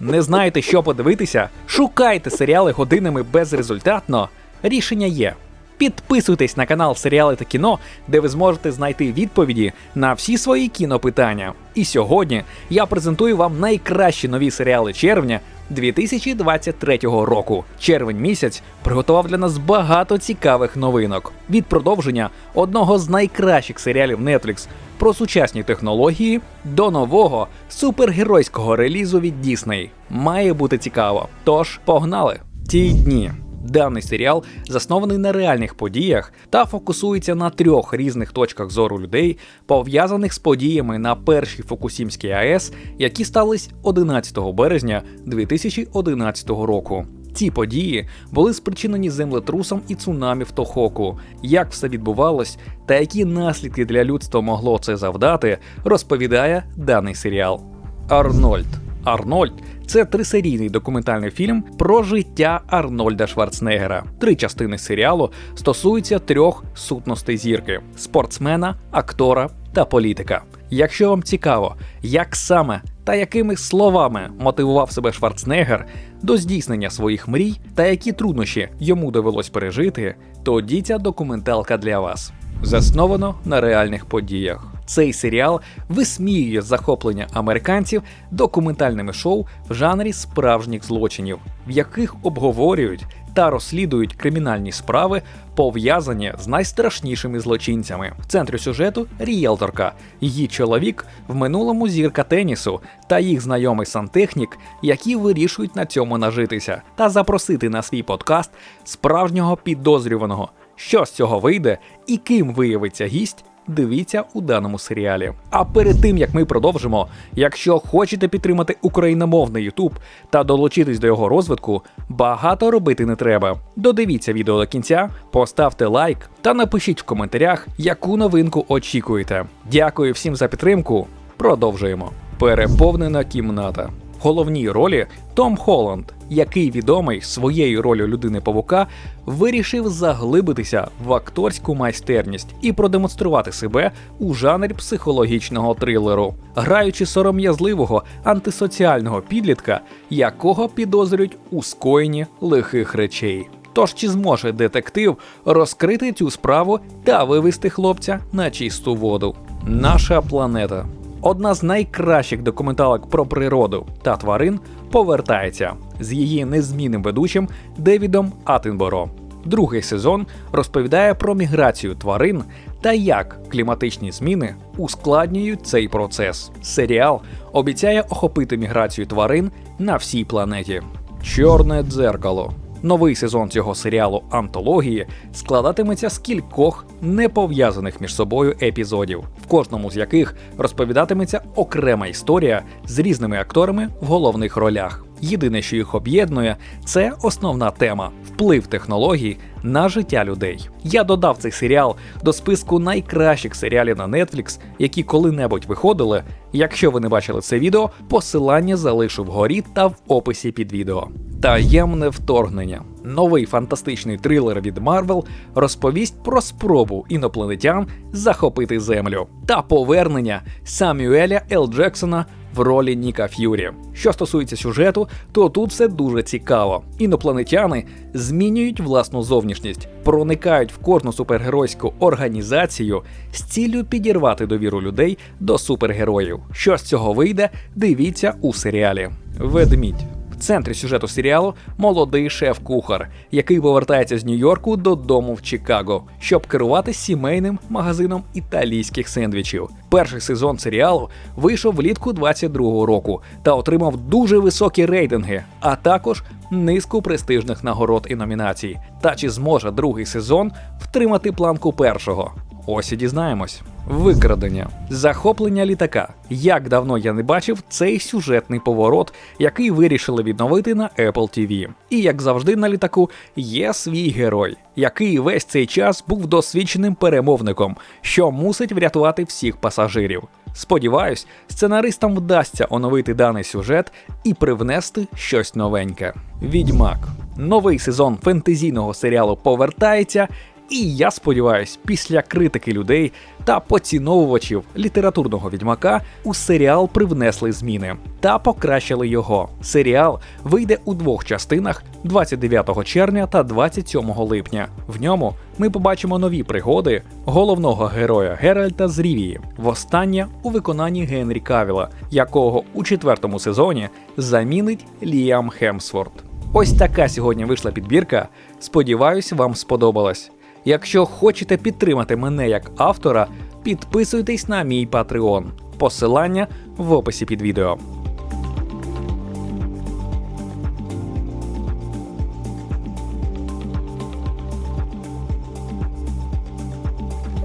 Не знаєте, що подивитися? Шукайте серіали годинами безрезультатно. Рішення є. Підписуйтесь на канал Серіали та кіно, де ви зможете знайти відповіді на всі свої кінопитання. І сьогодні я презентую вам найкращі нові серіали червня 2023 року. Червень місяць приготував для нас багато цікавих новинок від продовження одного з найкращих серіалів Netflix про сучасні технології до нового супергеройського релізу від Disney. Має бути цікаво. Тож погнали! Ті дні. Даний серіал заснований на реальних подіях та фокусується на трьох різних точках зору людей, пов'язаних з подіями на першій Фукусімській АЕС, які стались 11 березня 2011 року. Ці події були спричинені землетрусом і цунамі в Тохоку. Як все відбувалось та які наслідки для людства могло це завдати, розповідає даний серіал. Арнольд Арнольд це трисерійний документальний фільм про життя Арнольда Шварценеггера. Три частини серіалу стосуються трьох сутностей зірки: спортсмена, актора та політика. Якщо вам цікаво, як саме та якими словами мотивував себе Шварценеггер до здійснення своїх мрій та які труднощі йому довелось пережити, тоді ця документалка для вас засновано на реальних подіях. Цей серіал висміює захоплення американців документальними шоу в жанрі справжніх злочинів, в яких обговорюють та розслідують кримінальні справи, пов'язані з найстрашнішими злочинцями. В центрі сюжету рієлторка, її чоловік в минулому зірка тенісу та їх знайомий сантехнік, які вирішують на цьому нажитися, та запросити на свій подкаст справжнього підозрюваного. Що з цього вийде і ким виявиться гість, дивіться у даному серіалі. А перед тим як ми продовжимо, якщо хочете підтримати україномовний YouTube та долучитись до його розвитку, багато робити не треба. Додивіться відео до кінця, поставте лайк та напишіть в коментарях, яку новинку очікуєте. Дякую всім за підтримку. Продовжуємо. Переповнена кімната. Головній ролі Том Холланд, який відомий своєю ролью людини павука, вирішив заглибитися в акторську майстерність і продемонструвати себе у жанрі психологічного трилеру, граючи сором'язливого антисоціального підлітка, якого підозрюють у скоєнні лихих речей. Тож чи зможе детектив розкрити цю справу та вивести хлопця на чисту воду? Наша планета одна з найкращих документалок про природу та тварин, повертається з її незмінним ведучим Девідом Атенборо. Другий сезон розповідає про міграцію тварин та як кліматичні зміни ускладнюють цей процес. Серіал обіцяє охопити міграцію тварин на всій планеті. Чорне дзеркало. Новий сезон цього серіалу антології складатиметься з кількох непов'язаних між собою епізодів, в кожному з яких розповідатиметься окрема історія з різними акторами в головних ролях. Єдине, що їх об'єднує, це основна тема вплив технологій на життя людей. Я додав цей серіал до списку найкращих серіалів на Netflix, які коли-небудь виходили. Якщо ви не бачили це відео, посилання залишу вгорі та в описі під відео. Таємне вторгнення. Новий фантастичний трилер від Марвел розповість про спробу інопланетян захопити землю та повернення Самюеля Л. Джексона в ролі Ніка Ф'юрі. Що стосується сюжету, то тут все дуже цікаво. Інопланетяни змінюють власну зовнішність, проникають в кожну супергеройську організацію з ціллю підірвати довіру людей до супергероїв. Що з цього вийде, дивіться у серіалі Ведмідь. Центрі сюжету серіалу молодий шеф-кухар, який повертається з Нью-Йорку додому в Чикаго, щоб керувати сімейним магазином італійських сендвічів. Перший сезон серіалу вийшов влітку 22-го року та отримав дуже високі рейтинги, а також низку престижних нагород і номінацій. Та чи зможе другий сезон втримати планку першого? Ось і дізнаємось. Викрадення, захоплення літака. Як давно я не бачив цей сюжетний поворот, який вирішили відновити на Apple TV. І як завжди на літаку є свій герой, який весь цей час був досвідченим перемовником, що мусить врятувати всіх пасажирів. Сподіваюсь, сценаристам вдасться оновити даний сюжет і привнести щось новеньке. Відьмак. Новий сезон фентезійного серіалу повертається І я сподіваюсь, після критики людей та поціновувачів літературного відьмака у серіал привнесли зміни та покращили його. Серіал вийде у двох частинах 29 червня та 27 липня. В ньому ми побачимо нові пригоди головного героя Геральта з Рівії, востаннє у виконанні Генрі Кавіла, якого у четвертому сезоні замінить Ліам Хемсворт. Ось така сьогодні вийшла підбірка. Сподіваюсь, вам сподобалось. Якщо хочете підтримати мене як автора, підписуйтесь на мій Patreon. Посилання в описі під відео.